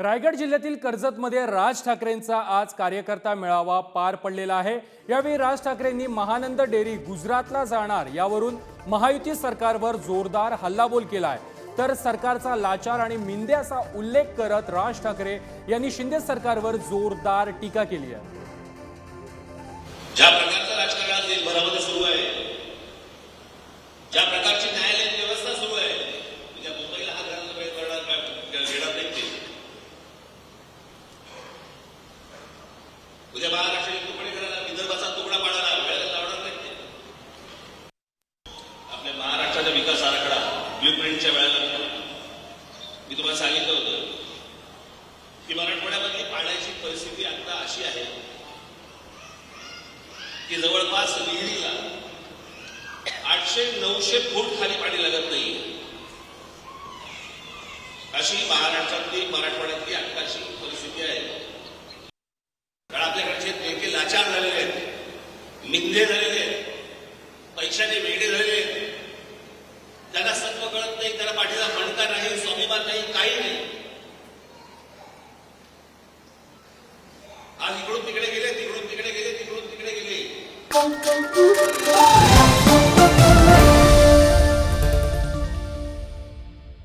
रायगड जिल्ह्यातील कर्जतमध्ये राज ठाकरेंचा आज कार्यकर्ता मेळावा पार पडलेला आहे. यावेळी राज ठाकरेंनी महानंद डेअरी गुजरातला जाणार यावरून महायुती सरकारवर जोरदार हल्लाबोल केला आहे तर सरकारचा लाचार आणि मिंदे असा उल्लेख करत राज ठाकरे यांनी शिंदे सरकारवर जोरदार टीका केली आहे. ज्या प्रकारचं राजकारण आज देशभरामध्ये सुरू आहे ज्या प्रकारची न्यायालयीन व्यवस्था सुरू आहे उद्या मुंबईला हा घराला वेळ करणार काय घेणार नाही ते उद्या महाराष्ट्राचे तुकडे करायला विदर्भाचा तुकडा पाडायला वेळेला लावणार नाही ते. आपल्या महाराष्ट्राचा विकास आराखडा ब्ल्यू प्रिंटच्या वेळेला मी तुम्हाला सांगितलं होतं की मराठवाड्यामध्ये पाण्याची परिस्थिती आता अशी आहे की जवळपास विहिरीला आठशे नऊशे फूट खाली पाणी लागत नाही अशी महाराष्ट्रातली मराठवाड्यात लाचार झालेले आहेत. निंदे झालेले आहेत. पैशाने वेगळे झालेले आहेत. त्याला सत्व कळत नाही त्याला पाठीला म्हणता नाही स्वाभिमान नाही काही नाही. आज इकडून तिकडे गेले तिकडून तिकडे गेले तिकडून तिकडे गेले.